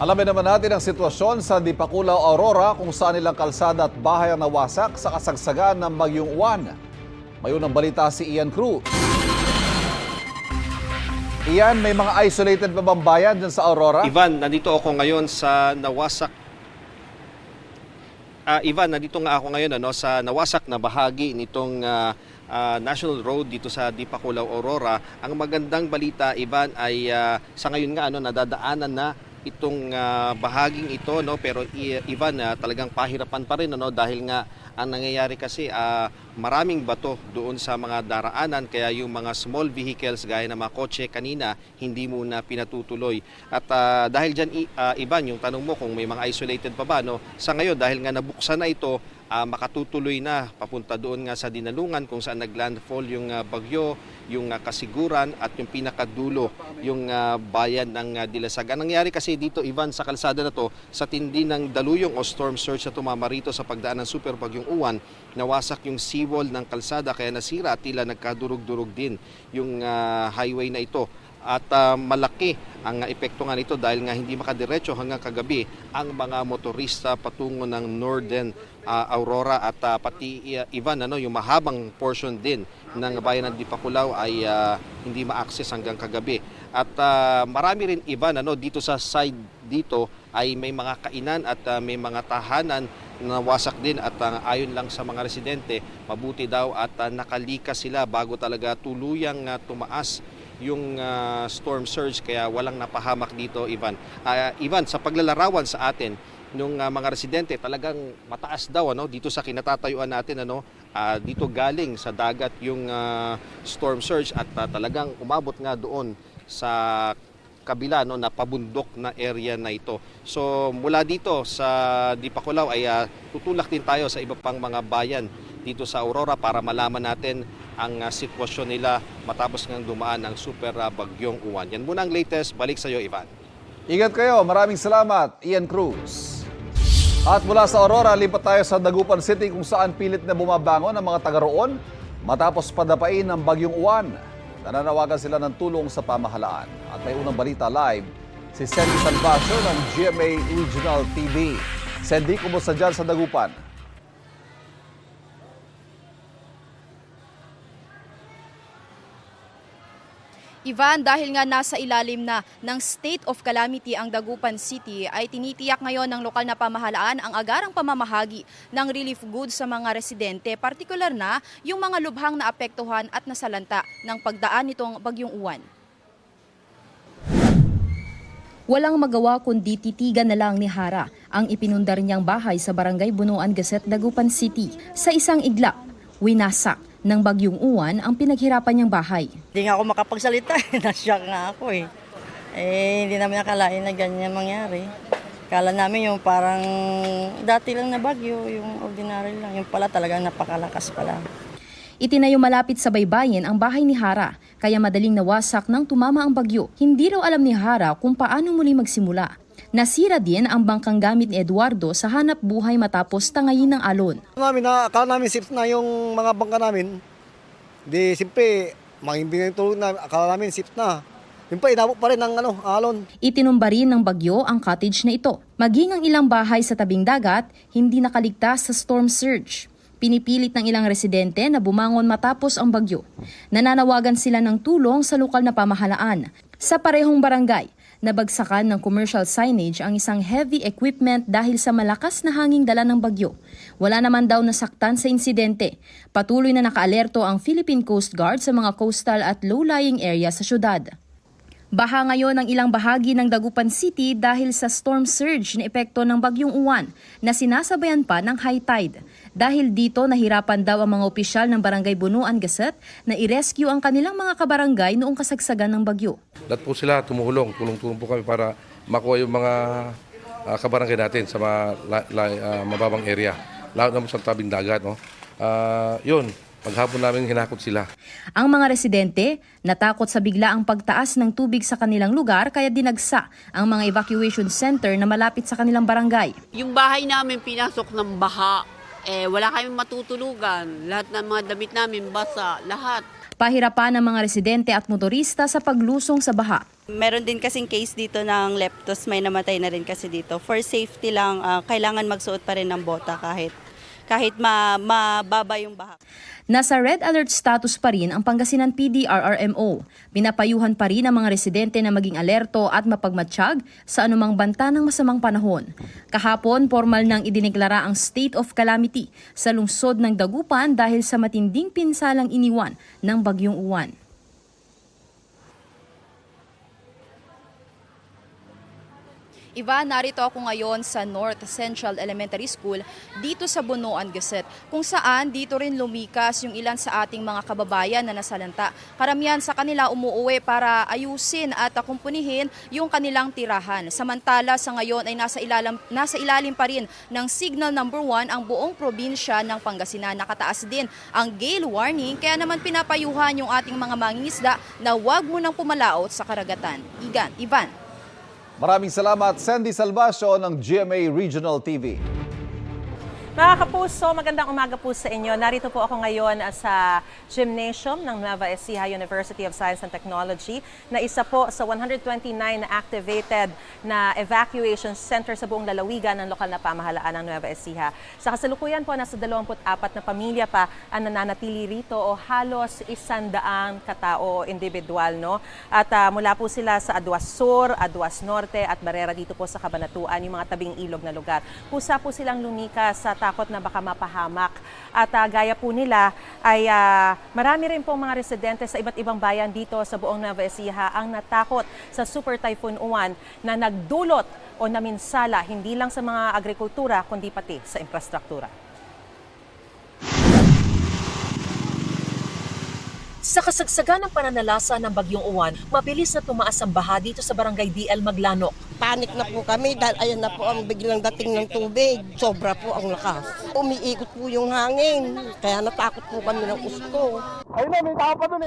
Alamin naman natin ang sitwasyon sa Dipakulaw, Aurora kung saan ilang kalsada at bahay ang nawasak sa kasagsagan ng Bagyong Uwan. Mayon ang balita si Ian Cruz. Ian, may mga isolated pa bang bayan dyan sa Aurora? Ivan, nandito ako ngayon sa nawasak Ah, Ivan, nandito nga ako ngayon ano sa nawasak na bahagi nitong ah, ah, National Road dito sa Dipakulaw, Aurora. Ang magandang balita, Ivan, ay ah, sa ngayon nga ano nadadaanan na itong ah, bahaging ito no? Pero Ivan ah, talagang pahirapan pa rin ano? Dahil nga ang nangyayari kasi ah, maraming bato doon sa mga daraanan. Kaya yung mga small vehicles gaya ng mga kotse kanina hindi muna pinatutuloy. At ah, dahil diyan Ivan yung tanong mo kung may mga isolated pa ba no? Sa ngayon dahil nga nabuksan na ito ah, makatutuloy na papunta doon nga sa Dinalungan kung saan naglandfall yung ah, bagyo, yung ah, kasiguran at yung pinakadulo yung ah, bayan ng ah, Dilasag. Ang nangyari kasi dito Ivan sa kalsada na to sa tindi ng daluyong o storm surge na tumama rito sa pagdaan ng super bagyong uwan, nawasak yung seawall ng kalsada kaya nasira at tila nagkadurog-durog din yung ah, highway na ito at ah, malaki ang epekto nga nito dahil nga hindi makadiretso hanggang kagabi ang mga motorista patungo ng Northern ah, Aurora at ah, pati ah, Ivan ano yung mahabang portion din ng bayan ng Dipakulaw ay ah, hindi ma-access hanggang kagabi. At ah, marami rin Ivan ano dito sa side dito ay may mga kainan at ah, may mga tahanan na wasak din at ah, ayon lang sa mga residente mabuti daw at ah, nakalikas sila bago talaga tuluyang ah, tumaas yung ah, storm surge kaya walang napahamak dito Ivan. Ah, Ivan sa paglalarawan sa atin nung ah, mga residente talagang mataas daw ano dito sa kinatatayuan natin ano ah, dito galing sa dagat yung ah, storm surge at ah, talagang umabot nga doon sa kabila no na pabundok na area na ito. So mula dito sa Dipakulaw ay ah, tutulak din tayo sa iba pang mga bayan dito sa Aurora para malaman natin ang ah, sitwasyon nila matapos ngang dumaan ang super ah, bagyong uwan. Yan muna ang latest. Balik sa iyo, Ivan. Ingat kayo. Maraming salamat, Ian Cruz. At mula sa Aurora, lipat tayo sa Dagupan City kung saan pilit na bumabangon ang mga taga roon matapos padapain ng Bagyong Uwan. Nananawagan sila ng tulong sa pamahalaan. At may unang balita live, si Sandy Salvacio ng GMA Regional TV. Sandy, kumusta dyan sa Dagupan? Ivan, dahil nga nasa ilalim na ng state of calamity ang Dagupan City, ay tinitiyak ngayon ng lokal na pamahalaan ang agarang pamamahagi ng relief goods sa mga residente, partikular na yung mga lubhang naapektuhan at nasalanta ng pagdaan nitong bagyong uwan. Walang magawa kundi titigan na lang ni Hara ang ipinundar niyang bahay sa barangay Bunuan Gazette, Dagupan City. Sa isang igla, winasak ng bagyong uwan ang pinaghirapan niyang bahay. Hindi nga ako makapagsalita. Na-shock nga ako eh. Eh, hindi namin nakalain na ganyan mangyari. Kala namin yung parang dati lang na bagyo, yung ordinary lang. Yung pala talagang napakalakas pala. Itinayo malapit sa baybayin ang bahay ni Hara, kaya madaling nawasak nang tumama ang bagyo. Hindi raw alam ni Hara kung paano muli magsimula. Nasira din ang bangkang gamit ni Eduardo sa hanap buhay matapos tangayin ng alon. namin na akala namin safe na yung mga bangka namin. Di siyempre, mangimbing yung tulog na akala namin safe na. Yung pa, inabot pa rin ng ano, alon. Itinumba rin ng bagyo ang cottage na ito. Maging ang ilang bahay sa tabing dagat, hindi nakaligtas sa storm surge. Pinipilit ng ilang residente na bumangon matapos ang bagyo. Nananawagan sila ng tulong sa lokal na pamahalaan. Sa parehong barangay, nabagsakan ng commercial signage ang isang heavy equipment dahil sa malakas na hanging dala ng bagyo. Wala naman daw nasaktan sa insidente. Patuloy na nakaalerto ang Philippine Coast Guard sa mga coastal at low-lying area sa syudad. Baha ngayon ang ilang bahagi ng Dagupan City dahil sa storm surge na epekto ng bagyong uwan na sinasabayan pa ng high tide. Dahil dito nahirapan daw ang mga opisyal ng Barangay Bunuan Gazette na i-rescue ang kanilang mga kabarangay noong kasagsagan ng bagyo. Lahat po sila tumulong, tulong-tulong po kami para makuha yung mga ah, kabarangay natin sa mga la- la- ah, mababang area. Lalo naman sa tabing dagat. No? Ah, yun, paghapon namin hinakot sila. Ang mga residente natakot sa biglaang pagtaas ng tubig sa kanilang lugar kaya dinagsa ang mga evacuation center na malapit sa kanilang barangay. Yung bahay namin pinasok ng baha. Eh, wala kaming matutulugan. Lahat ng mga damit namin basa, lahat. Pahirapan ng mga residente at motorista sa paglusong sa baha. Meron din kasing case dito ng leptos, may namatay na rin kasi dito. For safety lang, ah, kailangan magsuot pa rin ng bota kahit kahit ma, mababa yung baha. Nasa red alert status pa rin ang Pangasinan PDRRMO. Pinapayuhan pa rin ang mga residente na maging alerto at mapagmatsyag sa anumang banta ng masamang panahon. Kahapon, formal nang idineklara ang state of calamity sa lungsod ng Dagupan dahil sa matinding pinsalang iniwan ng Bagyong Uwan. Iva, narito ako ngayon sa North Central Elementary School dito sa Bunuan, Gazette, kung saan dito rin lumikas yung ilan sa ating mga kababayan na nasalanta. Karamihan sa kanila umuuwi para ayusin at akumpunihin yung kanilang tirahan. Samantala sa ngayon ay nasa ilalim, nasa ilalim pa rin ng signal number 1 ang buong probinsya ng Pangasinan. Nakataas din ang gale warning kaya naman pinapayuhan yung ating mga mangingisda na huwag munang pumalaot sa karagatan. Igan, Ivan. Maraming salamat, Sandy Salvacio ng GMA Regional TV. Mga kapuso, magandang umaga po sa inyo. Narito po ako ngayon ah, sa gymnasium ng Nueva Ecija University of Science and Technology na isa po sa 129 na activated na evacuation center sa buong lalawigan ng lokal na pamahalaan ng Nueva Ecija. Sa kasalukuyan po, nasa 24 na pamilya pa ang nananatili rito o halos isandaang katao individual. No? At ah, mula po sila sa Aduas Sur, Aduas Norte at Barera dito po sa Kabanatuan, yung mga tabing ilog na lugar. Kusa po silang lumikas sa takot na baka mapahamak. At ah, gaya po nila ay ah, marami rin po mga residente sa iba't ibang bayan dito sa buong Nueva Ecija ang natakot sa Super Typhoon Uwan na nagdulot o naminsala hindi lang sa mga agrikultura kundi pati sa infrastruktura. Sa kasagsagan ng pananalasa ng Bagyong Uwan, mabilis na tumaas ang baha dito sa Barangay DL Maglanok. Panik na po kami dahil ayan na po ang biglang dating ng tubig. Sobra po ang lakas. Umiikot po yung hangin, kaya natakot po kami ng gusto.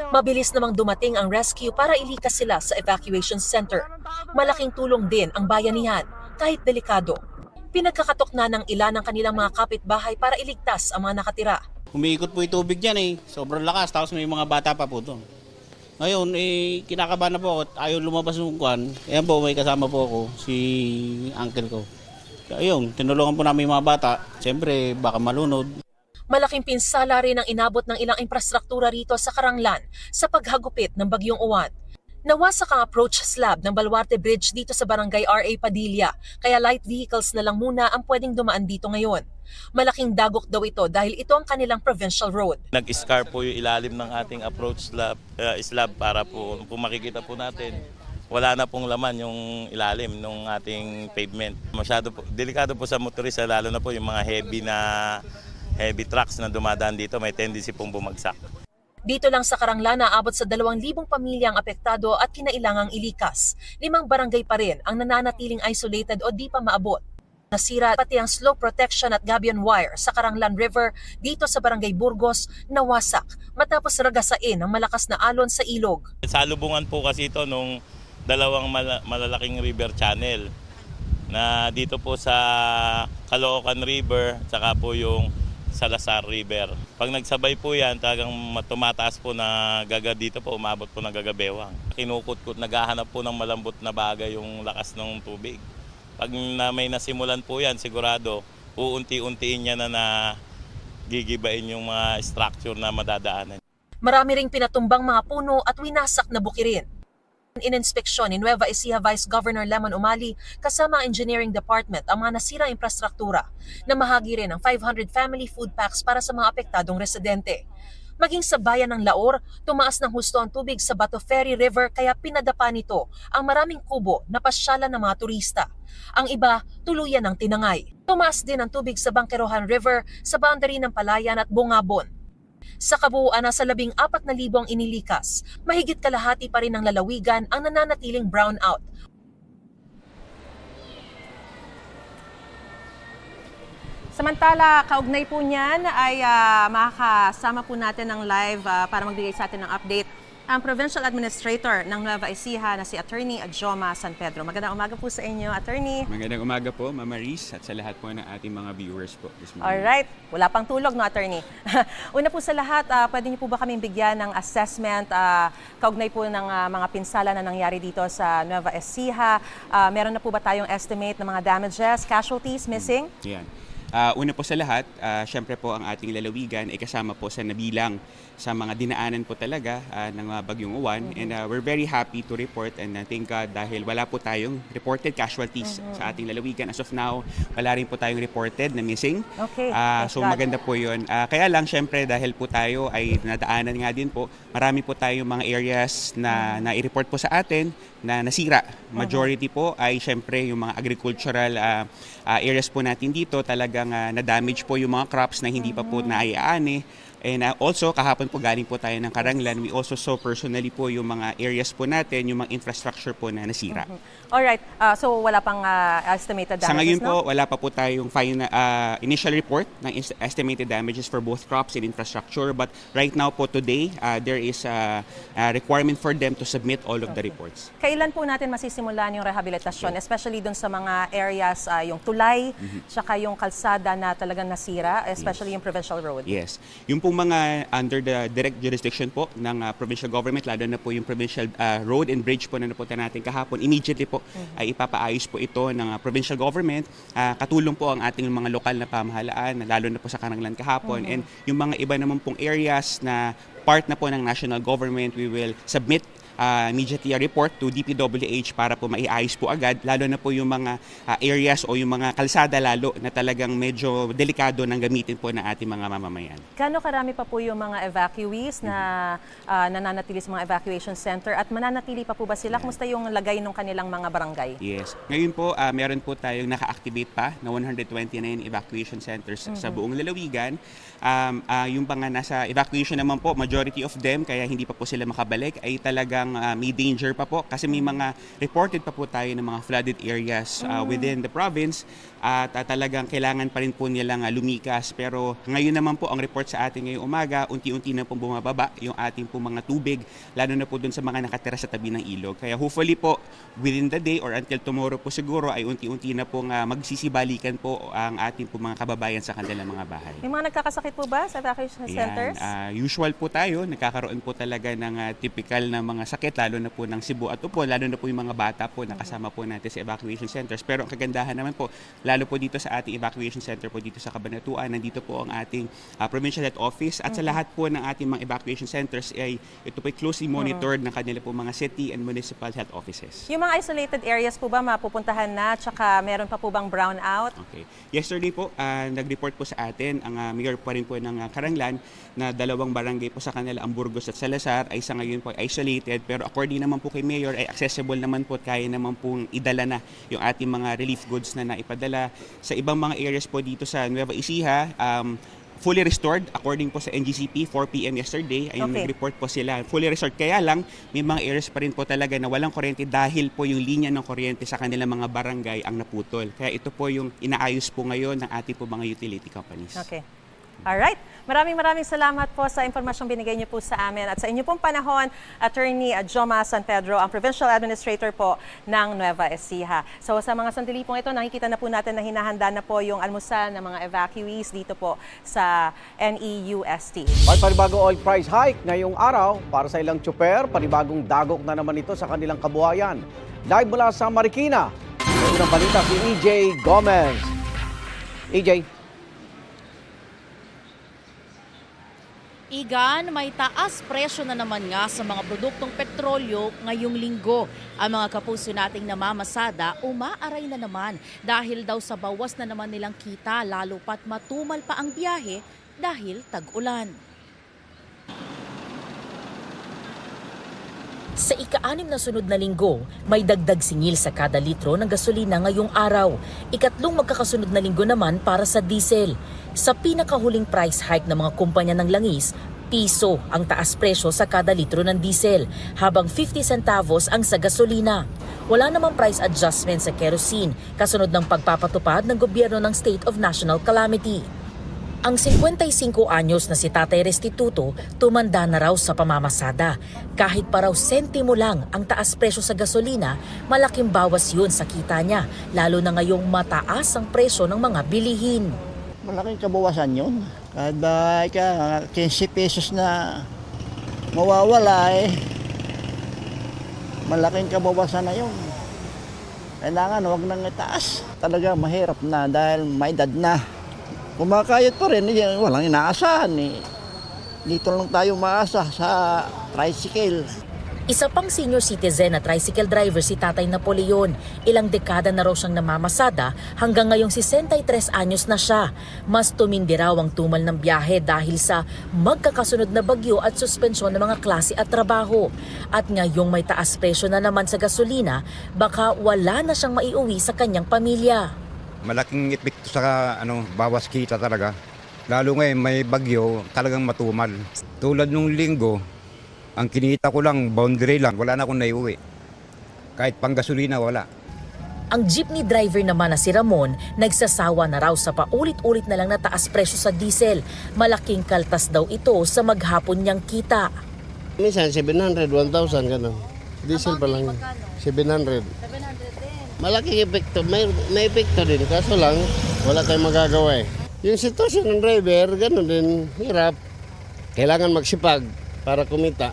Mabilis namang dumating ang rescue para ilikas sila sa evacuation center. Malaking tulong din ang bayanihan, kahit delikado. Pinagkakatok na ng ilan ng kanilang mga kapitbahay para iligtas ang mga nakatira. Umiikot po yung tubig dyan eh. Sobrang lakas. Tapos may mga bata pa po doon. Ngayon, eh, kinakabahan na po ako at ayaw lumabas ng kwan. Ayan po, may kasama po ako, si uncle ko. Ayun, tinulungan po namin yung mga bata. Siyempre, baka malunod. Malaking pinsala rin ang inabot ng ilang infrastruktura rito sa Karanglan sa paghagupit ng Bagyong Uwan. Nawasak ang approach slab ng Baluarte Bridge dito sa Barangay RA Padilla, kaya light vehicles na lang muna ang pwedeng dumaan dito ngayon. Malaking dagok daw ito dahil ito ang kanilang provincial road. Nag-scar po yung ilalim ng ating approach slab, uh, slab para po, kung makikita po natin, wala na pong laman yung ilalim ng ating pavement. Masyado po, delikado po sa motorista, lalo na po yung mga heavy na heavy trucks na dumadaan dito, may tendency pong bumagsak. Dito lang sa Karanglan naabot sa 2,000 pamilya ang apektado at kinailangang ilikas. Limang barangay pa rin ang nananatiling isolated o di pa maabot. Nasira pati ang slow protection at gabion wire sa Karanglan River dito sa Barangay Burgos nawasak matapos ragasain ng malakas na alon sa ilog. Salubungan po kasi ito nung dalawang mala- malalaking river channel na dito po sa Caloocan River tsaka po yung Salazar River. Pag nagsabay po yan, talagang tumataas po na gaga dito po, umabot po ng gagabewang. Kinukutkot, naghahanap po ng malambot na bagay yung lakas ng tubig. Pag na may nasimulan po yan, sigurado, uunti-untiin niya na na gigibain yung mga structure na madadaanan. Marami ring pinatumbang mga puno at winasak na bukirin. Ininspeksyon ni Nueva Ecija Vice Governor Lemon Umali kasama ang Engineering Department ang mga nasirang infrastruktura na mahagi rin ng 500 family food packs para sa mga apektadong residente. Maging sa bayan ng Laor, tumaas ng husto ang tubig sa Bato Ferry River kaya pinadapa nito ang maraming kubo na pasyalan ng mga turista. Ang iba, tuluyan ng tinangay. Tumaas din ang tubig sa Bangkerohan River sa boundary ng Palayan at Bungabon. Sa kabuuan, nasa labing apat na libo ang inilikas. Mahigit kalahati pa rin ng lalawigan ang nananatiling brownout. Samantala, kaugnay po niyan ay ah, makakasama po natin ng live ah, para magbigay sa atin ng update ang Provincial Administrator ng Nueva Ecija na si Attorney Joma San Pedro. Magandang umaga po sa inyo, Attorney. Magandang umaga po, Mama Riz, at sa lahat po ng ating mga viewers po this morning. Alright, wala pang tulog no, Attorney. Una po sa lahat, ah, pwede niyo po ba kaming bigyan ng assessment ah, kaugnay po ng ah, mga pinsala na nangyari dito sa Nueva Ecija? Ah, meron na po ba tayong estimate ng mga damages, casualties, missing? Yan. Ah, una po sa lahat, ah, syempre po ang ating lalawigan ay kasama po sa nabilang sa mga dinaanan po talaga ah, ng ah, Bagyong Uwan. And ah, we're very happy to report and I thank God dahil wala po tayong reported casualties sa ating lalawigan. As of now, wala rin po tayong reported na missing. Okay, thank so God. maganda po yun. Ah, kaya lang, syempre, dahil po tayo ay nadaanan nga din po, marami po tayong mga areas na na-report po sa atin na nasira. Majority po ay syempre yung mga agricultural ah, ah, areas po natin dito talagang ah, na-damage po yung mga crops na hindi pa po naiaani. And ah, also, kahapon po galing po tayo ng Karanglan, we also saw personally po yung mga areas po natin, yung mga infrastructure po na nasira. Alright, ah, so wala pang ah, estimated damages, Sa ngayon no? po, wala pa po tayong final, uh, initial report ng estimated damages for both crops and infrastructure. But right now po today, uh, there is a, a requirement for them to submit all of the reports. Kailan po natin masisimulan yung rehabilitasyon, especially dun sa mga areas, ah, yung tulay, tsaka yung kalsada na talagang nasira, especially yung provincial road? Yes. Yung pong mga under the direct jurisdiction po ng uh, provincial government, lalo na po yung provincial uh, road and bridge po na napunta natin kahapon, immediately po ay ipapaayos po ito ng uh, provincial government. Uh, katulong po ang ating mga lokal na pamahalaan, lalo na po sa Karanglan kahapon. And yung mga iba naman pong areas na part na po ng national government, we will submit uh, immediately a report to DPWH para po maiayos po agad, lalo na po yung mga uh, areas o yung mga kalsada lalo na talagang medyo delikado ng gamitin po ng ating mga mamamayan. Kano karami pa po yung mga evacuees na ah, nananatili sa mga evacuation center at mananatili pa po ba sila? Kumusta yung lagay ng kanilang mga barangay? Yes. Ngayon po, uh, meron po tayong naka-activate pa na 129 evacuation centers sa buong lalawigan. Um, uh, yung mga nasa evacuation naman po, majority of them, kaya hindi pa po sila makabalik, ay talagang uh, may danger pa po kasi may mga reported pa po tayo ng mga flooded areas uh, within the province at uh, talagang kailangan pa rin po nilang uh, lumikas. Pero ngayon naman po, ang report sa atin ngayong umaga, unti-unti na po bumababa yung ating po mga tubig, lalo na po dun sa mga nakatira sa tabi ng ilog. Kaya hopefully po, within the day or until tomorrow po siguro, ay unti-unti na po nga magsisibalikan po ang ating po mga kababayan sa kanilang mga bahay. May mga nagkakasakit po ba sa evacuation centers? Ah, usual po tayo, nagkakaroon po talaga ng ah, typical na mga sakit, lalo na po ng Cebu at Upo, lalo na po yung mga bata po na kasama po natin sa evacuation centers. Pero ang kagandahan naman po, lalo po dito sa ating evacuation center po dito sa Cabanatuan, nandito po ang ating ah, provincial health office at sa lahat po ng ating mga evacuation centers ay ito po ay closely monitored ng kanila po mga city and municipal health offices. Yung mga isolated areas po ba mapupuntahan na tsaka meron pa po bang brownout? Okay. Yesterday po, ah, nag-report po sa atin ang ah, mayor pa rin po ng ah, Karanglan na dalawang barangay po sa kanila, ang Burgos at Salazar, ay sa ngayon po ay isolated. Pero according naman po kay mayor, ay accessible naman po at kaya naman pong idala na yung ating mga relief goods na naipadala. Sa ibang mga areas po dito sa Nueva Ecija, um, fully restored according po sa NGCP 4 p.m. yesterday ayun Okay. nag-report po sila fully restored kaya lang may mga areas pa rin po talaga na walang kuryente dahil po yung linya ng kuryente sa kanilang mga barangay ang naputol kaya ito po yung inaayos po ngayon ng ating po mga utility companies Okay. Alright. Maraming maraming salamat po sa impormasyong binigay niyo po sa amin at sa inyo pong panahon, Attorney Joma San Pedro, ang Provincial Administrator po ng Nueva Ecija. So sa mga sandali pong ito, nakikita na po natin na hinahanda na po yung almusal ng mga evacuees dito po sa NEUST. May panibagong oil price hike ngayong araw para sa ilang tsuper, panibagong dagok na naman ito sa kanilang kabuhayan. Live mula sa Marikina, unang balita si EJ Gomez. EJ. Igan, may taas presyo na naman nga sa mga produktong petrolyo ngayong linggo. Ang mga kapuso nating namamasada umaaray na naman dahil daw sa bawas na naman nilang kita lalo pat matumal pa ang biyahe dahil tag-ulan. Sa ika-anim na sunod na linggo, may dagdag singil sa kada litro ng gasolina ngayong araw. Ikatlong magkakasunod na linggo naman para sa diesel. Sa pinakahuling price hike ng mga kumpanya ng langis, piso ang taas presyo sa kada litro ng diesel, habang 50 centavos ang sa gasolina. Wala namang price adjustment sa kerosene, kasunod ng pagpapatupad ng gobyerno ng State of National Calamity. Ang 55 anyos na si Tatay Restituto tumanda na raw sa pamamasada. Kahit pa raw sentimo lang ang taas presyo sa gasolina, malaking bawas yun sa kita niya, lalo na ngayong mataas ang presyo ng mga bilihin. Malaking kabawasan yun. Kahit ba ka, 15 pesos na mawawala eh. Malaking kabawasan na yun. Kailangan huwag nang itaas. Talaga mahirap na dahil may edad na. Kumakayot pa rin, eh, walang inaasahan eh. Dito lang tayo maasa sa tricycle. Isa pang senior citizen na tricycle driver si Tatay Napoleon. Ilang dekada na raw siyang namamasada hanggang ngayong 63 anyos na siya. Mas tumindi raw ang tumal ng biyahe dahil sa magkakasunod na bagyo at suspensyon ng mga klase at trabaho. At ngayong may taas presyo na naman sa gasolina, baka wala na siyang maiuwi sa kanyang pamilya. Malaking epekto sa ano, bawas kita talaga. Lalo ngayon may bagyo, talagang matumal. Tulad nung linggo, ang kinita ko lang, boundary lang, wala na akong naiuwi. Kahit panggasolina, wala. Ang jeepney driver naman na si Ramon, nagsasawa na raw sa paulit-ulit na lang na taas presyo sa diesel. Malaking kaltas daw ito sa maghapon niyang kita. Minsan 700, 1,000 ganun. Diesel pa lang. 700. Malaking epekto. May, may epekto din. Kaso lang, wala tayong magagawa eh. Yung sitwasyon ng driver, ganun din. Hirap. Kailangan magsipag para kumita.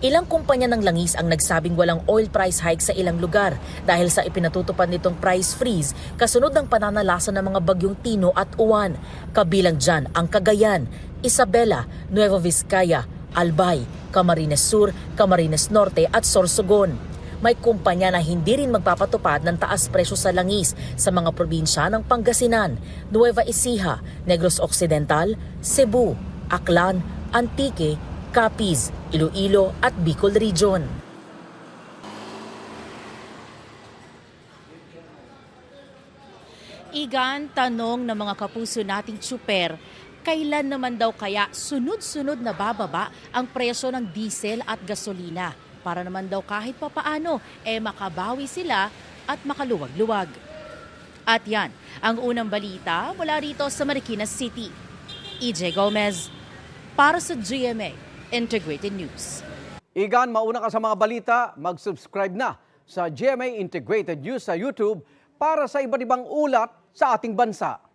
Ilang kumpanya ng langis ang nagsabing walang oil price hike sa ilang lugar dahil sa ipinatutupad nitong price freeze kasunod ng pananalasa ng mga bagyong Tino at Uwan. Kabilang dyan ang Cagayan, Isabela, Nueva Vizcaya, Albay, Camarines Sur, Camarines Norte at Sorsogon. May kumpanya na hindi rin magpapatupad ng taas presyo sa langis sa mga probinsya ng Pangasinan, Nueva Ecija, Negros Occidental, Cebu, Aklan, Antique, Capiz, Iloilo at Bicol Region. Igan, tanong ng mga kapuso nating tsuper, kailan naman daw kaya sunod-sunod na bababa ang presyo ng diesel at gasolina para naman daw kahit papaano eh makabawi sila at makaluwag-luwag. At yan, ang unang balita mula rito sa Marikina City. EJ Gomez, para sa GMA Integrated News. Igan, mauna ka sa mga balita, mag-subscribe na sa GMA Integrated News sa YouTube para sa iba't ibang ulat sa ating bansa.